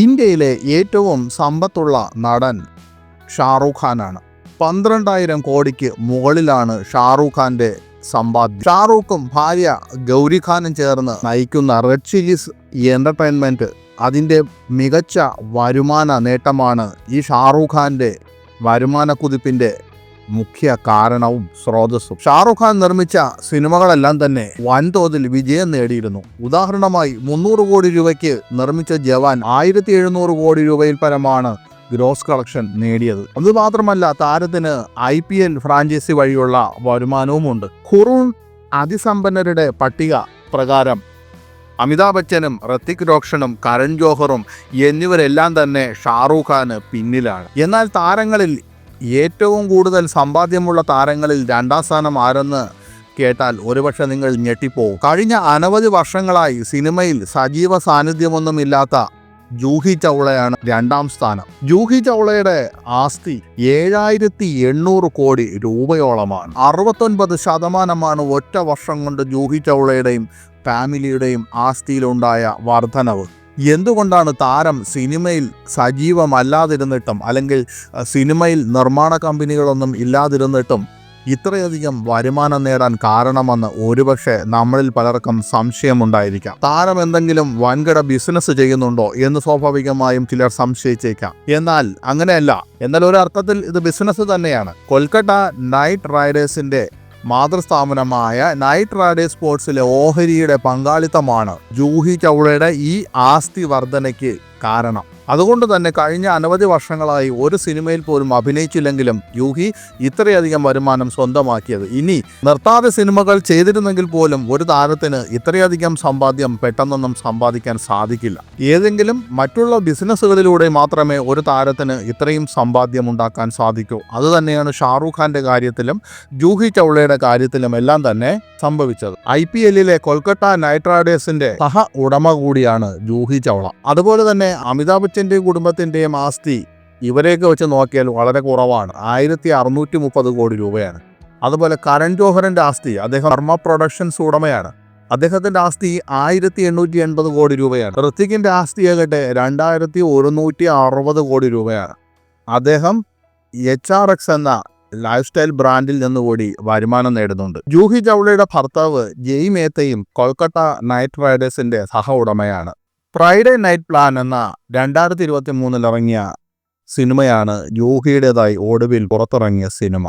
ഇന്ത്യയിലെ ഏറ്റവും സമ്പത്തുള്ള നടൻ ഷാറൂഖ് ഖാനാണ്. പന്ത്രണ്ടായിരം കോടിക്ക് മുകളിലാണ് ഷാറൂഖ് ഖാന്റെ സമ്പാദ്യം. ഷാറൂഖും ഭാര്യ ഗൗരി ഖാനും ചേർന്ന് നയിക്കുന്ന റെഡ് ചില്ലീസ് എന്റർടൈൻമെന്റ് അതിന്റെ മികച്ച വരുമാന നേട്ടമാണ് ഈ ഷാറൂഖ് ഖാന്റെ വരുമാന കുതിപ്പിന്റെ മുഖ്യ കാരണവും സ്രോതസ്സും. ഷാറുഖ് ഖാൻ നിർമ്മിച്ച സിനിമകളെല്ലാം തന്നെ വൻതോതിൽ വിജയം നേടിയിരുന്നു. ഉദാഹരണമായി മുന്നൂറ് കോടി രൂപയ്ക്ക് നിർമ്മിച്ച ജവാൻ ആയിരത്തി എഴുന്നൂറ് കോടി രൂപയിൽ പരമാണ് ഗ്രോസ് കളക്ഷൻ നേടിയത്. അതുമാത്രമല്ല താരത്തിന് ഐ പി എൽ ഫ്രാഞ്ചൈസി വഴിയുള്ള വരുമാനവുമുണ്ട്. ഖുറൂൺ അതിസമ്പന്നരുടെ പട്ടിക പ്രകാരം അമിതാഭ് ബച്ചനും ഋത്തിക് റോഷനും കരൺ ജോഹറും എന്നിവരെല്ലാം തന്നെ ഷാറൂഖ് ഖാന് പിന്നിലാണ്. എന്നാൽ താരങ്ങളിൽ ഏറ്റവും കൂടുതൽ സമ്പാദ്യമുള്ള താരങ്ങളിൽ രണ്ടാം സ്ഥാനം ആരെന്ന് കേട്ടാൽ ഒരുപക്ഷെ നിങ്ങൾ ഞെട്ടിപ്പോവും. കഴിഞ്ഞ അനവധി വർഷങ്ങളായി സിനിമയിൽ സജീവ സാന്നിധ്യമൊന്നുമില്ലാത്ത ജൂഹി ചൗളയാണ് രണ്ടാം സ്ഥാനം. ജൂഹി ചൗളയുടെ ആസ്തി ഏഴായിരത്തി എണ്ണൂറ് കോടി രൂപയോളമാണ്. അറുപത്തൊൻപത് ശതമാനമാണ് ഒറ്റ വർഷം കൊണ്ട് ജൂഹി ചൗളയുടെയും ഫാമിലിയുടെയും ആസ്തിയിലുണ്ടായ വർധനവ്. എന്തുകൊണ്ടാണ് താരം സിനിമയിൽ സജീവമല്ലാതിരുന്നിട്ടും അല്ലെങ്കിൽ സിനിമയിൽ നിർമ്മാണ കമ്പനികളൊന്നും ഇല്ലാതിരുന്നിട്ടും ഇത്രയധികം വരുമാനം നേടാൻ കാരണമെന്ന് ഒരുപക്ഷെ നമ്മളിൽ പലർക്കും സംശയമുണ്ടായിരിക്കാം. താരം എന്തെങ്കിലും വൻകിട ബിസിനസ് ചെയ്യുന്നുണ്ടോ എന്ന് സ്വാഭാവികമായും ചിലർ സംശയിച്ചേക്കാം. എന്നാൽ അങ്ങനെയല്ല. എന്നാൽ ഒരു അർത്ഥത്തിൽ ഇത് ബിസിനസ് തന്നെയാണ്. കൊൽക്കത്ത നൈറ്റ് റൈഡേഴ്സിന്റെ മാതൃസ്ഥാപനമായ നൈറ്റ് റൈഡേഴ്സ് സ്പോർട്സിലെ ഓഹരിയുടെ പങ്കാളിത്തമാണ് ജൂഹി ചൗളയുടെ ഈ ആസ്തി വർധനയ്ക്ക് കാരണം. അതുകൊണ്ട് തന്നെ കഴിഞ്ഞ അനവധി വർഷങ്ങളായി ഒരു സിനിമയിൽ പോലും അഭിനയിച്ചില്ലെങ്കിലും യൂഹി ഇത്രയധികം വരുമാനം സ്വന്തമാക്കിയത്. ഇനി നിർത്താതെ സിനിമകൾ ചെയ്തിരുന്നെങ്കിൽ പോലും ഒരു താരത്തിന് ഇത്രയധികം സമ്പാദ്യം പെട്ടെന്നൊന്നും സമ്പാദിക്കാൻ സാധിക്കില്ല. ഏതെങ്കിലും മറ്റുള്ള ബിസിനസ്സുകളിലൂടെ മാത്രമേ ഒരു താരത്തിന് ഇത്രയും സമ്പാദ്യം ഉണ്ടാക്കാൻ സാധിക്കൂ. അതുതന്നെയാണ് ഷാറൂഖ് ഖാന്റെ കാര്യത്തിലും ജൂഹി ചൗളയുടെ കാര്യത്തിലും എല്ലാം തന്നെ സംഭവിച്ചത്. ഐ പി എല്ലിലെ കൊൽക്കത്ത നൈറ്റ് റൈഡേഴ്സിന്റെ സഹ ഉടമ കൂടിയാണ് ജൂഹി ചൗള. അതുപോലെ തന്നെ അമിതാഭ് ബച്ചന്റെയും കുടുംബത്തിന്റെയും ആസ്തി ഇവരെയൊക്കെ വെച്ച് നോക്കിയാൽ വളരെ കുറവാണ്. ആയിരത്തി അറുന്നൂറ്റി മുപ്പത് കോടി രൂപയാണ്. അതുപോലെ കരൺ ജോഹറിന്റെ ആസ്തി അദ്ദേഹം കർമ്മ പ്രൊഡക്ഷൻസ് ഉടമയാണ്. അദ്ദേഹത്തിന്റെ ആസ്തി ആയിരത്തി എണ്ണൂറ്റി എൺപത് കോടി രൂപയാണ്. ഋത്വിക്കിന്റെ ആസ്തി ആകട്ടെ രണ്ടായിരത്തി ഒരുന്നൂറ്റി അറുപത് കോടി രൂപയാണ്. അദ്ദേഹം എച്ച് ആർ എക്സ് എന്ന ലൈഫ് സ്റ്റൈൽ ബ്രാൻഡിൽ നിന്നുകൂടി വരുമാനം നേടുന്നുണ്ട്. ജൂഹി ചൗളയുടെ ഭർത്താവ് ജെയ് മേത്തയും കൊൽക്കത്ത നൈറ്റ് റൈഡേഴ്സിന്റെ സഹ ഉടമയാണ്. ഫ്രൈഡേ നൈറ്റ് പ്ലാൻ എന്ന രണ്ടായിരത്തി ഇരുപത്തി മൂന്നിൽ ഇറങ്ങിയ സിനിമയാണ് ജൂഹിയുടേതായി ഒടുവിൽ പുറത്തിറങ്ങിയ സിനിമ.